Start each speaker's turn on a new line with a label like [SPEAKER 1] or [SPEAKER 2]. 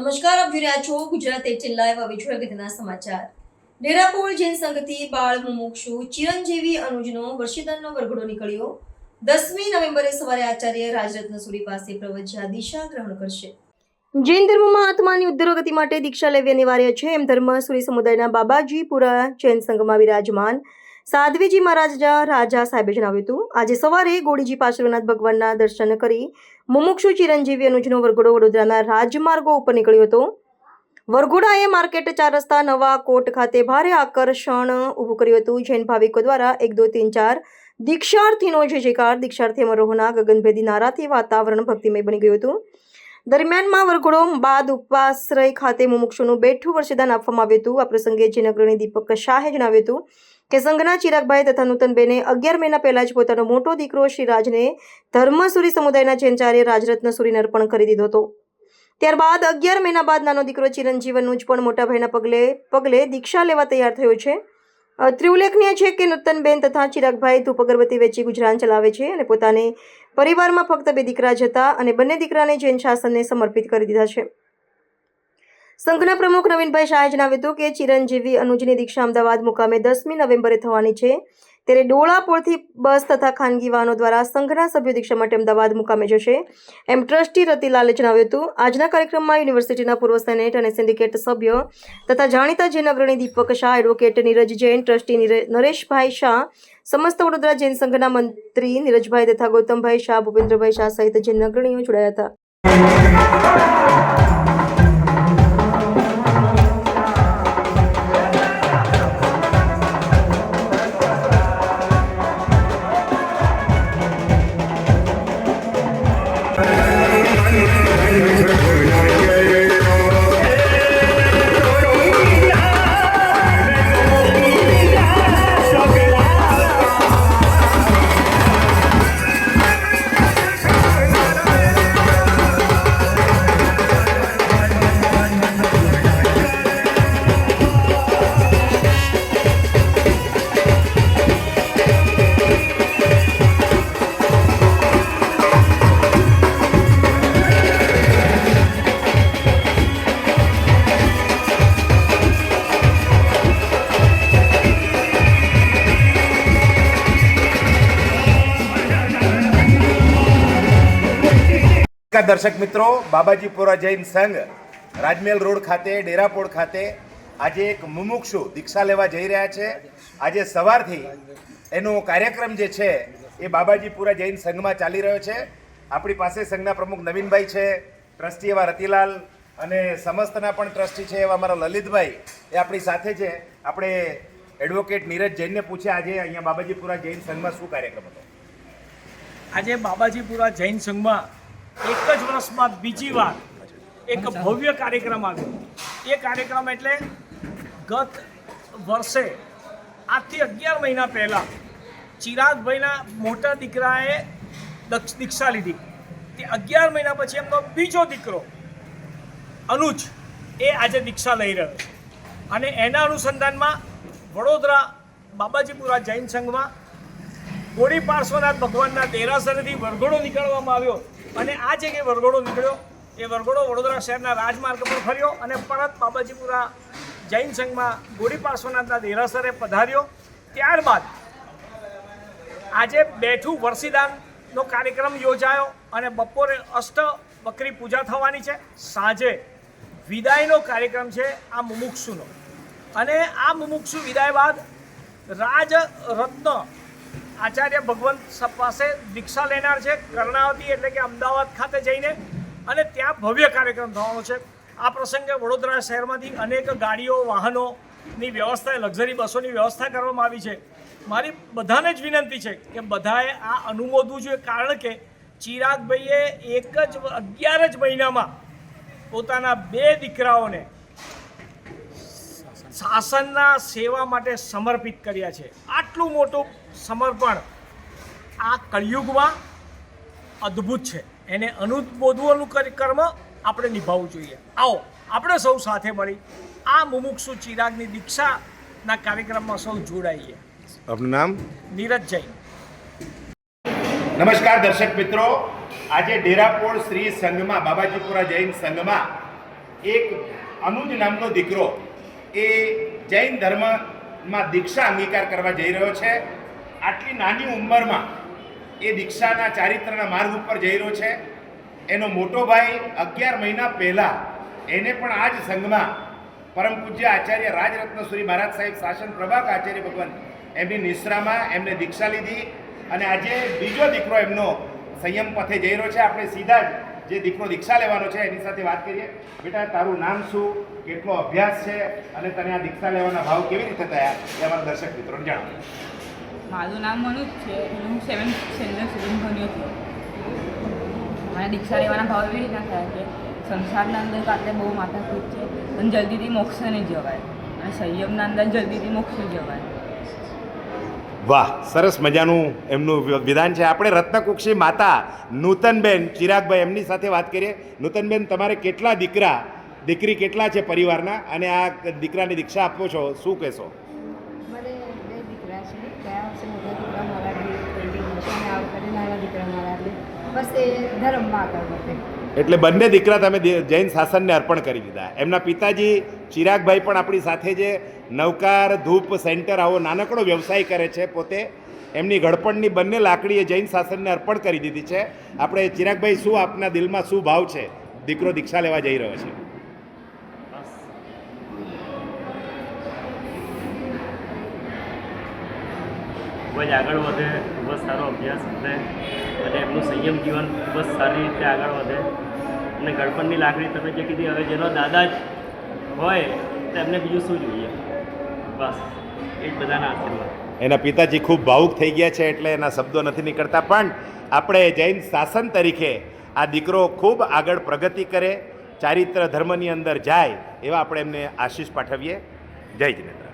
[SPEAKER 1] નમસ્કાર, આપ જોઈ રહ્યા છો ગુજરાત એટીન લાઈવ હવે જોઈએ સમાચાર. ડેરાપોળ જૈન સંઘથી બાળ મુમુક્ષુ ચિરંજીવી અનુજનો વર્ષિદાનનો વરઘોડો નીકળ્યો. દસમી નવેમ્બરે સવારે આચાર્ય રાજરત્ન સુરી પાસે પ્રવચ્યા દિશા ગ્રહણ કરશે. જૈન ધર્મમાં આત્માની ઉદ્ધરોગતિ માટે દીક્ષા લેવી અનિવાર્ય છે. એમ ધર્મ સુરી સમુદાયના બાબાજીપુરા જૈન સંઘમાં વિરાજમાન સાધ્વીજી મહારાજા રાજા સાહેબે જણાવ્યું હતું. આજે સવારે ગોળીજી પાર્શ્વનાથ ભગવાનના દર્શન કરી મુમુક્ષુ ચિરંજીવી અનુજનો વરઘોડો વડોદરાના રાજમાર્ગો ઉપર નીકળ્યો હતો. વરઘોડાએ માર્કેટ ચાર રસ્તા નવા કોટ ખાતે ભારે આકર્ષણ ઊભું કર્યું હતું. જૈન ભાવિકો દ્વારા એક, દો, તીન, ચાર દીક્ષાર્થીનો જય, જયકાર. દીક્ષાર્થી અમરોહના ગગનભેદી નારાથી વાતાવરણ ભક્તિમય બની ગયું હતું. દરમિયાનમાં વરઘોડો બાદ ઉપાશ્રય ખાતે મુમુક્ષુનું બેઠું વર્ષદાન આપવામાં આવ્યું હતું. આ પ્રસંગે જૈન અગ્રણી દીપક શાહે જણાવ્યું હતું કે સંઘના ચિરાગભાઈ તથા નૂતનબેને અગિયાર મહિના પહેલા જ પોતાનો મોટો દીકરો શ્રીરાજને ધર્મસુરી સમુદાયના ચેનચાર્ય રાજરત્ન સુરીને અર્પણ કરી દીધો હતો. ત્યારબાદ અગિયાર મહિના બાદ નાનો દીકરો ચિરંજીવનનું જ પણ મોટા ભાઈના પગલે પગલે દીક્ષા લેવા તૈયાર થયો છે. ત્રિઉલ્લેખનીય છે કે નૂતનબેન તથા ચિરાગભાઈ ધૂપ અગરબત્તી વેચી ગુજરાન ચલાવે છે અને પોતાને પરિવારમાં ફક્ત બે દીકરા જ હતા અને બંને દીકરાને જૈન શાસનને સમર્પિત કરી દીધા છે. સંઘના પ્રમુખ નવીનભાઈ શાહે જણાવ્યું હતું કે ચિરંજીવી અનુજની દીક્ષા અમદાવાદ મુકામે દસમી નવેમ્બરે થવાની છે. ત્યારે ડોળાપોળથી બસ તથા ખાનગી વાહનો દ્વારા સંઘના સભ્યો દીક્ષા માટે અમદાવાદ મુકામે જશે એમ ટ્રસ્ટી રતિલાલે જણાવ્યું હતું. આજના કાર્યક્રમમાં યુનિવર્સિટીના પૂર્વ સેનેટ અને સિન્ડિકેટ સભ્ય તથા જાણીતા જૈન અગ્રણી દીપક શાહ એડવોકેટ નીરજ જૈન, ટ્રસ્ટી નરેશભાઈ શાહ સમસ્ત વડોદરા જૈન સંઘના મંત્રી નીરજભાઈ તથા ગૌતમભાઈ શાહ ભૂપેન્દ્રભાઈ શાહ સહિત જૈન અગ્રણીઓ જોડાયા હતા
[SPEAKER 2] નમસ્કાર દર્શક મિત્રો બાબાજીપુરા જૈન સંઘ રાજમેલ રોડ ખાતે, ડેરાપોળ ખાતે આજે એક મુમુક્ષુ દીક્ષા લેવા જઈ રહ્યા છે. આજે સવારથી એનો કાર્યક્રમ જે છે એ બાબાજીપુરા જૈન સંઘમાં ચાલી રહ્યો છે. આપણી પાસે સંઘના પ્રમુખ નવીનભાઈ છે, ટ્રસ્ટી એવા રતિલાલ અને સમસ્તના પણ ટ્રસ્ટી છે એવા અમારા લલિતભાઈ. એ આપણી સાથે છે. આપણે એડવોકેટ નીરજ જૈનને પૂછ્યા આજે અહીંયા બાબાજીપુરા જૈન સંઘમાં શું કાર્યક્રમ હતો?
[SPEAKER 3] આજે બાબાજીપુરા જૈન સંઘમાં એક જ વર્ષમાં બીજી વાર એક ભવ્ય કાર્યક્રમ આવ્યો. એ કાર્યક્રમ એટલે ગત વર્ષે, આજથી અગિયાર મહિના પહેલાં, ચિરાગભાઈના મોટા દીકરાએ દીક્ષા લીધી. તે અગિયાર મહિના પછી એમનો બીજો દીકરો, અનુજ, એ આજે દીક્ષા લઈ રહ્યો છે. અને એના અનુસંધાનમાં વડોદરા બાબાજીપુરા જૈન સંઘમાં ગોળી પાર્શ્વનાથ ભગવાનના દેરાસરેથી વરઘોડો નીકળવામાં આવ્યો. અને આ જે કંઈ વરઘોડો નીકળ્યો, એ વરઘોડો વડોદરા શહેરના રાજમાર્ગ પર ફર્યો અને પરત બાબાજીપુરા જૈન સંઘમાં ગોળી પાર્શ્વનાથના દેરાસરે પધાર્યો. ત્યારબાદ આજે બેઠું વરસીદાનનો કાર્યક્રમ યોજાયો અને બપોરે અષ્ટ બકરી પૂજા થવાની છે. સાંજે વિદાયનો કાર્યક્રમ છે આ મુમુક્ષુનો. અને આ મુમુક્ષુ વિદાય બાદ રાજ રત્ન આચાર્ય ભગવંત પાસે દીક્ષા લેનાર છે, કર્ણાવતી એટલે કે અમદાવાદ ખાતે જઈને અને ત્યાં ભવ્ય કાર્યક્રમ થવાનો છે. આ પ્રસંગે વડોદરા શહેરમાંથી અનેક ગાડીઓ, વાહનોની વ્યવસ્થા, લક્ઝરી બસોની વ્યવસ્થા કરવામાં આવી છે. મારી બધાને જ વિનંતી છે કે બધાએ આ અનુમોદવું જોઈએ, કારણ કે ચિરાગભાઈએ એક જ, અગિયાર જ મહિનામાં પોતાના બે દીકરાઓને શાસનના સેવા માટે સમર્પિત કર્યા છે. આટલું મોટું સમર્પણ આ કળિયુગમાં અદ્ભુત છે. એને અનુબોધવાનું કરી- કર્મ આપણે નિભાવવું જોઈએ. આવો આપણે સૌ સાથે મળી આ મુમુક્ષુ ચિરાગની દીક્ષાના કાર્યક્રમમાં સૌ જોડાઈએ.
[SPEAKER 2] આપનું નામ?
[SPEAKER 3] નીરજ જૈન.
[SPEAKER 2] નમસ્કાર દર્શક મિત્રો. આજે ડેરાપોળ શ્રી સંઘમાં બાબાજીપુરા જૈન સંઘમાં એક અનુજ નામનો દીકરો એ જૈન ધર્મમાં દીક્ષા અંગીકાર કરવા જઈ રહ્યો છે. આટલી નાની ઉંમરમાં એ દીક્ષાના ચારિત્રના માર્ગ ઉપર જઈ રહ્યો છે. એનો મોટો ભાઈ અગિયાર મહિના પહેલાં એને પણ આ જ સંઘમાં પરમ પૂજ્ય આચાર્ય રાજરત્ન સુરી મહારાજ સાહેબ શાસન પ્રભાક આચાર્ય ભગવાન એમની નિશ્રામાં એમને દીક્ષા લીધી અને આજે બીજો દીકરો એમનો સંયમ પથે જઈ રહ્યો છે. આપણે સીધા જ જે દીકરો દીક્ષા લેવાનો છે, એની સાથે વાત કરીએ. બેટા, તારું નામ શું? કેટલો અભ્યાસ છે? અને તને આ દીક્ષા લેવાના ભાવ કેવી રીતે થયા? એ અમારા દર્શક મિત્રોને જણાવો.
[SPEAKER 4] મારું નામ મનુજ છે. હું સેવન્થ સ્ટેન્ડર્ડ સુધી ભણ્યો છું. મને દીક્ષા લેવાના ભાવ એવી રીતના થયા કે સંસારના અંદર તો આપણે બહુ માથાકૂટ છે અને જલ્દીથી મોક્ષ નહીં જવાય. અને સંયમના અંદર જલ્દીથી મોક્ષ જવાય.
[SPEAKER 2] વાહ, સરસ મજાનું એમનું વિધાન છે. આપણે રત્નકુક્ષી માતા નૂતનબેન, ચિરાગભાઈ એમની સાથે વાત કરીએ. નૂતનબેન, તમારે કેટલા દીકરા, દીકરી કેટલા છે પરિવારના? અને આ દીકરાની દીક્ષા આપો છો, શું કહેશો?
[SPEAKER 5] બસ એ ધર્મમાં આગળ
[SPEAKER 2] એટલે બંને દીકરા તમે જૈન શાસનને અર્પણ કરી દીધા. એમના પિતાજી ચિરાગભાઈ પણ આપણી સાથે જે નવકાર, ધૂપ, સેન્ટર, આવો નાનકડો વ્યવસાય કરે છે પોતે. એમની ઘડપણની બંને લાકડી એ જૈન શાસનને અર્પણ કરી દીધી છે. આપણે ચિરાગભાઈ, શું આપના દિલમાં શું ભાવ છે? દીકરો દીક્ષા લેવા જઈ રહ્યો છે.
[SPEAKER 6] ખૂબ જ આગળ વધે. ખૂબ જ સારો અભ્યાસ કરે અને એમનું સંયમ જીવન ખૂબ જ સારી રીતે આગળ વધે. અને ગળપણની લાગણી તમે જે કીધી, હવે જેનો દાદા જ હોય, તો એમને બીજું શું જોઈએ? બસ, એ જ બધાના આશીર્વાદ.
[SPEAKER 2] એના પિતાજી ખૂબ ભાવુક થઈ ગયા છે એટલે એના શબ્દો નથી નીકળતા, પણ આપણે જૈન શાસન તરીકે આ દીકરો ખૂબ આગળ પ્રગતિ કરે, ચારિત્ર ધર્મની અંદર જાય, એવા આપણે એમને આશીષ પાઠવીએ. જય જિનેન્દ્ર.